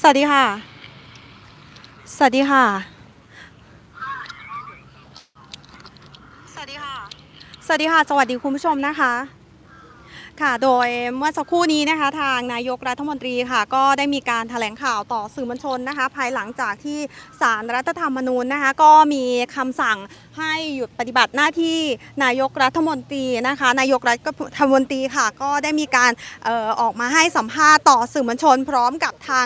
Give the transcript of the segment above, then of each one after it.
สวัสดีค่ะ สวัสดีค่ะ สวัสดีค่ะ สวัสดีค่ะ สวัสดีคุณผู้ชมนะคะ ค่ะ โดยเมื่อสักครู่นี้นะคะ ทางนายกรัฐมนตรีค่ะ ก็ได้มีการแถลงข่าวต่อสื่อมวลชนนะคะ ภายหลังจากที่สารรัฐธรรมนูญนะคะ ก็มีคำสั่งให้หยุดปฏิบัติหน้าที่นายกรัฐมนตรีนะคะ นายกรัฐมนตรีค่ะ ก็ได้มีการออออกมาให้สัมภาษณ์ต่อสื่อมวลชน พร้อมกับทาง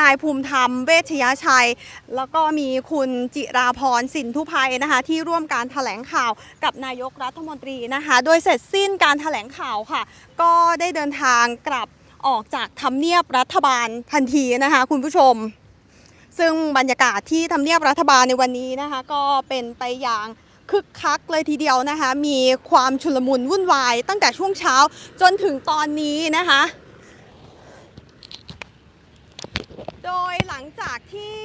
นายภูมิธรรมเวชยชัย แล้วก็มีคุณจิราพรสินทุภัยนะคะ ที่ร่วมการแถลงข่าวกับนายกรัฐมนตรีนะคะ โดยเสร็จสิ้นการแถลงข่าวค่ะ ก็ได้เดินทางกลับออกจากทำเนียบรัฐบาลทันทีนะคะคุณผู้ชม ซึ่งบรรยากาศที่ทำเนียบรัฐบาลในวันนี้นะคะ ก็เป็นไปอย่างคึกคักเลยทีเดียวนะคะ มีความชุลมุนวุ่นวาย ตั้งแต่ช่วงเช้าจนถึงตอนนี้นะคะ โดยหลังจากที่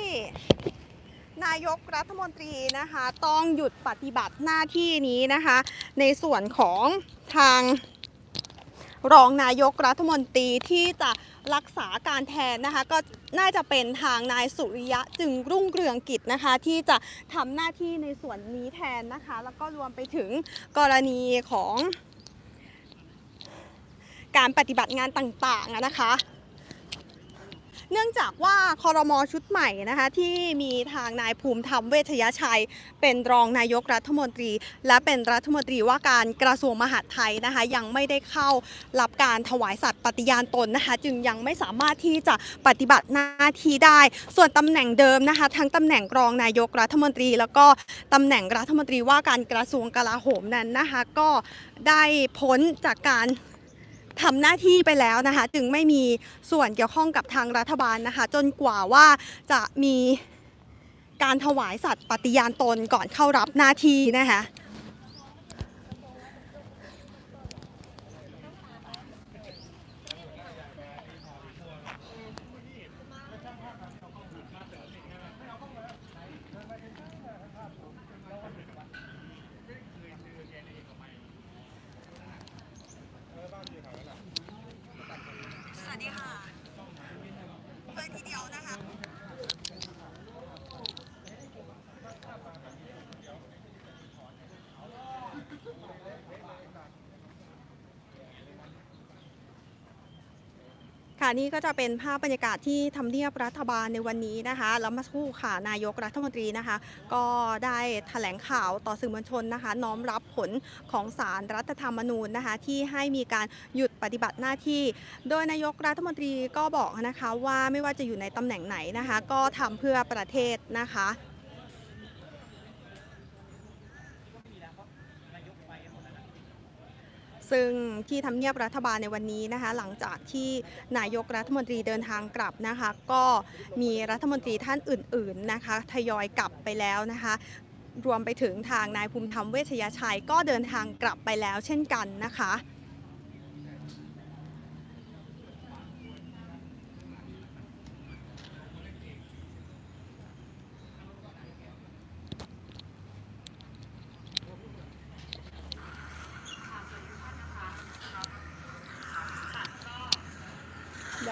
นายกรัฐมนตรีนะคะต้องหยุดปฏิบัติหน้าที่นี้นะคะ ในส่วนของทางรองนายกรัฐมนตรีที่จะรักษาการแทนนะคะ ก็น่าจะเป็นทางนายสุริยะจึงรุ่งเรืองกิจนะคะ ที่จะทำหน้าที่ในส่วนนี้แทนนะคะ แล้วก็รวมไปถึงกรณีของการปฏิบัติงานต่างๆนะคะ เนื่องจากว่าคอรมอชุดใหม่นะคะที่มีทางนายภูมิธรรมเวชยชัย เป็นรองนายกรัฐมนตรี และเป็นรัฐมนตรีว่าการกระทรวงมหาดไทยนะคะยังไม่ได้เข้ารับการถวายสัตย์ปฏิญาณตนนะคะจึงยังไม่สามารถที่จะปฏิบัติหน้าที่ได้ ส่วนตำแหน่งเดิมนะคะทั้งตำแหน่งรองนายกรัฐมนตรี แล้วก็ตำแหน่งรัฐมนตรีว่าการกระทรวงกลาโหมนั้นนะคะก็ได้พ้นจากการ ทำหน้าที่ไปแล้วนะคะ จึงไม่มีส่วนเกี่ยวข้องกับทางรัฐบาลนะคะ จนกว่าว่าจะมีการถวายสัตย์ปฏิญาณตนก่อนเข้ารับหน้าที่นะคะ สวัสดีค่ะเลยทีเดียวนะคะ ค่ะนี่ก็จะเป็นภาพบรรยากาศที่ทำเนียบรัฐบาลในวันนี้นะคะแล้วมาคู่ค่ะนายกรัฐมนตรีนะคะ ก็ได้แถลงข่าวต่อสื่อมวลชนนะคะ น้อมรับผลของสารรัฐธรรมนูญนะคะ ที่ให้มีการหยุดปฏิบัติหน้าที่ โดยนายกรัฐมนตรีก็บอกนะคะว่าไม่ว่าจะอยู่ในตำแหน่งไหนนะคะ ก็ทำเพื่อประเทศนะคะ ซึ่งที่ทำเนียบรัฐบาลในวันนี้นะคะ หลังจากที่นายกรัฐมนตรีเดินทางกลับนะคะ ก็มีรัฐมนตรีท่านอื่น ๆนะคะ ทยอยกลับไปแล้วนะคะรวมไปถึงทางนายภูมิธรรมเวชยชัยก็เดินทางกลับไปแล้วเช่นกันนะคะ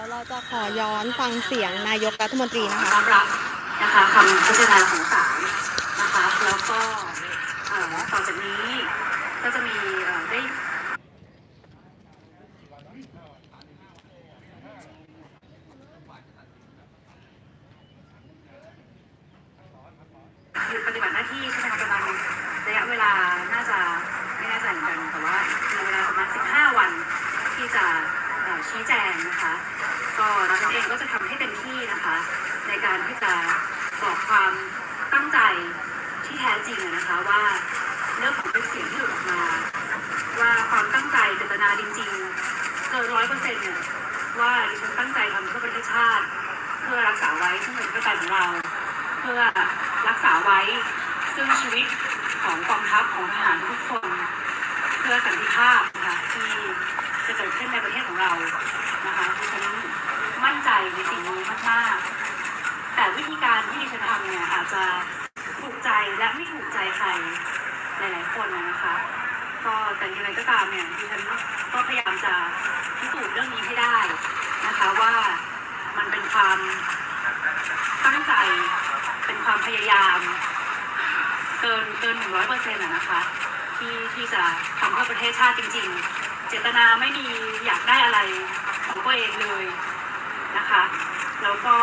ดี๋ยวเราจะขอย้อนฟังเสียงนายกรัฐมนตรีนะคะรับนะคะคำพิจารณาของศาลนะคะแล้วก็เอ่อต่อจากนี้ก็จะมีได้ปฏิบัติหน้าที่ใช่ไหมคะประมาณระยะเวลาน่าจะไม่แน่ใจเหมือนกันแต่ว่ามีเวลาประมาณ 15 วันที่จะชี้แจงนะคะ ก็เราเองก็จะทำให้เต็มที่นะคะ ในการที่จะบอกความตั้งใจที่แท้จริงนะคะว่าเรื่องของเป็นเสียงที่หลุดออกมา ว่าความตั้งใจเจตนาจริงๆเกินร้อยเปอร์เซ็นต์เนี่ยว่าดิฉันตั้งใจทำเพื่อประเทศชาติ เพื่อรักษาไว้ซึ่งเป็นประกันของเรา เพื่อรักษาไว้ซึ่งชีวิตของกองทัพของทหารทุกคน เพื่อสันติภาพนะคะที่จะเกิดขึ้นในประเทศของเรานะคะดิฉัน มั่นใจในสิ่งนี้มากๆ แต่วิธีการที่ดิฉันทำเนี่ยอาจจะถูกใจและไม่ถูกใจใครหลายๆคนนะนะคะ ก็แต่ยังไงก็ตามเนี่ยดิฉันก็พยายามจะพิสูจน์เรื่องนี้ให้ได้นะคะว่ามันเป็นความตั้งใจเป็นความพยายาม เกินเกินหนึ่งร้อยเปอร์เซ็นต์นะคะ ที่ที่จะทำเพื่อประเทศชาติจริง ๆ เจตนาไม่มีอยากได้อะไรของตัวเองเลย นะคะ แล้วก็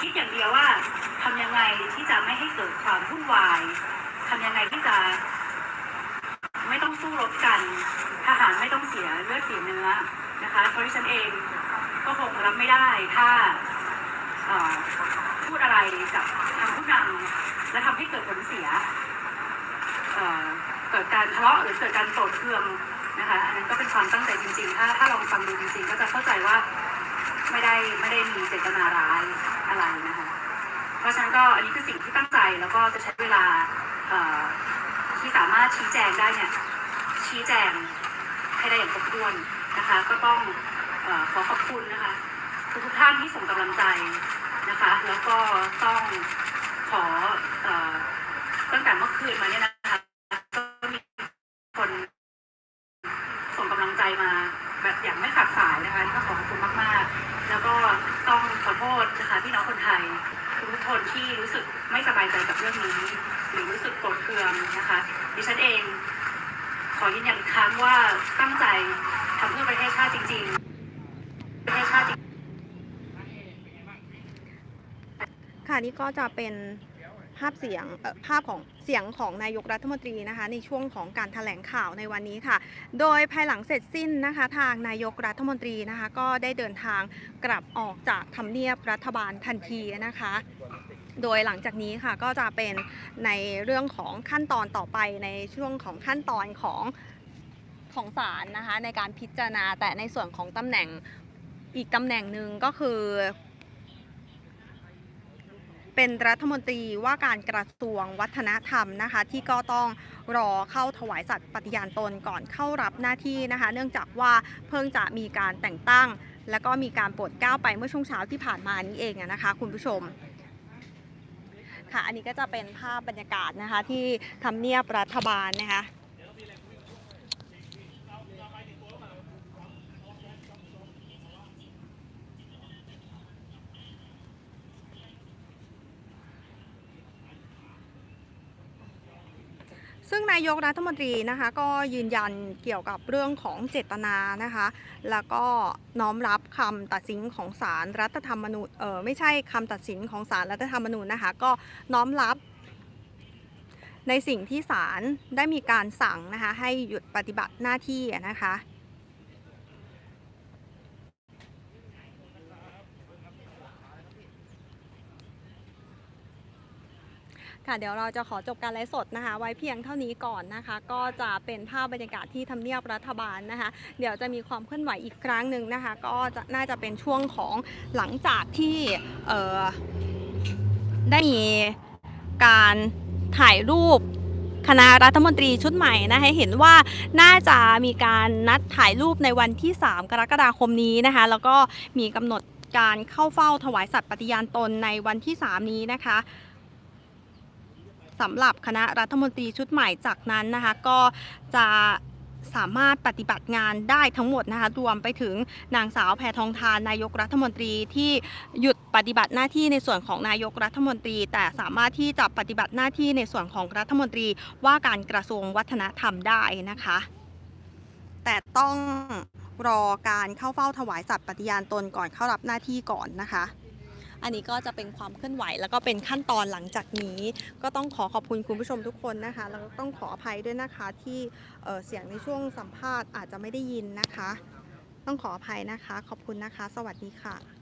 คิดอย่างเดียวว่าทำยังไงที่จะไม่ให้เกิดความวุ่นวายทำยังไงที่จะ ไม่ต้องสู้รบกัน ทหารไม่ต้องเสียเลือดเสียเนื้อนะคะเพราะที่ฉันเองก็คงรับไม่ได้ถ้าพูดอะไรกับทางผู้นำและทำให้เกิดผลเสีย เกิดการทะเลาะหรือเกิดการโกรธเคืองนะคะอันนั้นก็เป็นความตั้งใจจริงๆ ถ้าถ้าลองฟังดูจริงๆ ก็จะเข้าใจว่าไม่ได้ไม่ได้มีเจตนาร้ายอะไรนะคะเพราะฉะนั้นก็อันนี้คือสิ่งที่ตั้งใจแล้วก็จะใช้เวลาที่สามารถชี้แจงได้เนี่ยชี้แจงให้ได้อย่างครบถ้วนนะคะ ก็ต้องอขอขอบคุณนะคะทุกทุกท่านที่ส่งกำลังใจนะคะ แล้วก็ต้องขอเออตั้งแต่เมื่อคืนมาเนี่ยนะคะก็มีคนส่งกำลังใจมาแบบอย่างไม่ขาดสายนะคะนี่ก็ขอขอบคุณมากๆ แล้วก็ต้องขอโทษนะคะพี่น้องคนไทยทุกคนที่รู้สึกไม่สบายใจกับเรื่องนี้ หรือรู้สึกโกรธเคืองนะคะดิฉันเอง ขอยืนยันอีกครั้งว่าตั้งใจทำเพื่อประเทศชาติจริงๆประเทศชาติค่ะนี่ก็จะเป็น ภาพเสียงภาพของเสียงของนายกรัฐมนตรีนะคะ ในช่วงของการถแถลงข่าวในวันนี้ค่ะ โดยภายหลังเสร็จสิ้นนะคะ ทางนายกรัฐมนตรีนะคะ ก็ได้เดินทางกลับออกจากทำเนียบรัฐบาลทันทีนะคะโดยหลังจากนี้ค่ะก็จะเป็นในเรื่องของขั้นตอนต่อไปในช่วงของขั้นตอนของของศาลนะคะในการพิจารณาแต่ในส่วนของตำแหน่งอีกตำแหน่งหนึ่งก็คือ เป็นรัฐมนตรีว่าการกระทรวงวัฒนธรรมนะคะ ที่ก็ต้องรอเข้าถวายสัตย์ปฏิญาณตนก่อนเข้ารับหน้าที่นะคะ เนื่องจากว่าเพิ่งจะมีการแต่งตั้ง แล้วก็มีการโปรดเกล้าไปเมื่อช่วงเช้าที่ผ่านมานี้เองนะคะ คุณผู้ชมค่ะ อันนี้ก็จะเป็นภาพบรรยากาศนะคะที่ทำเนียบรัฐบาลนะคะ ซึ่งนายกรัฐมนตรีนะคะก็ยืนยันเกี่ยวกับเรื่องของเจตนานะคะ แล้วก็น้อมรับคำตัดสินของศาลรัฐธรรมนูญเออไม่ใช่คำตัดสินของศาลรัฐธรรมนูญนะคะ ก็น้อมรับในสิ่งที่ศาลได้มีการสั่งนะคะให้หยุดปฏิบัติหน้าที่นะคะ ค่ะเดี๋ยวเราจะขอจบการไลฟ์สดนะคะ ไว้เพียงเท่านี้ก่อนนะคะ ก็จะเป็นภาพบรรยากาศที่ทำเนียบรัฐบาลนะคะ เดี๋ยวจะมีความเคลื่อนไหวอีกครั้งหนึ่งนะคะ ก็จะน่าจะเป็นช่วงของหลังจากที่เออได้มีการถ่ายรูปคณะรัฐมนตรีชุดใหม่นะคะเห็นว่าน่าจะมีการนัดถ่ายรูปในวันที่ 3 กรกฎาคมนี้นะคะ แล้วก็มีกำหนดการเข้าเฝ้าถวายสัตย์ปฏิญาณตนในวันที่ 3 นี้นะคะ สำหรับคณะรัฐมนตรีชุดใหม่จากนั้นนะคะก็จะสามารถปฏิบัติงานได้ทั้งหมดนะคะรวมไปถึงนางสาวแพทองทานนายกรัฐมนตรีที่หยุดปฏิบัติหน้าที่ในส่วนของนายกรัฐมนตรี แต่สามารถที่จะปฏิบัติหน้าที่ในส่วนของรัฐมนตรีว่าการกระทรวงวัฒนธรรมได้นะคะ แต่ต้องรอการเข้าเฝ้าถวายสัตย์ปฏิญาณตนก่อนเข้ารับหน้าที่ก่อนนะคะ อันนี้ก็จะเป็นความเคลื่อนไหว แล้วก็เป็นขั้นตอนหลังจากนี้ ก็ต้องขอขอบคุณคุณผู้ชมทุกคนนะคะ แล้วก็ต้องขออภัยด้วยนะคะที่เเสียงในช่วงสัมภาษณ์อาจจะไม่ได้ยินนะคะ ต้องขออภัยนะคะ ขอบคุณนะคะ สวัสดีค่ะ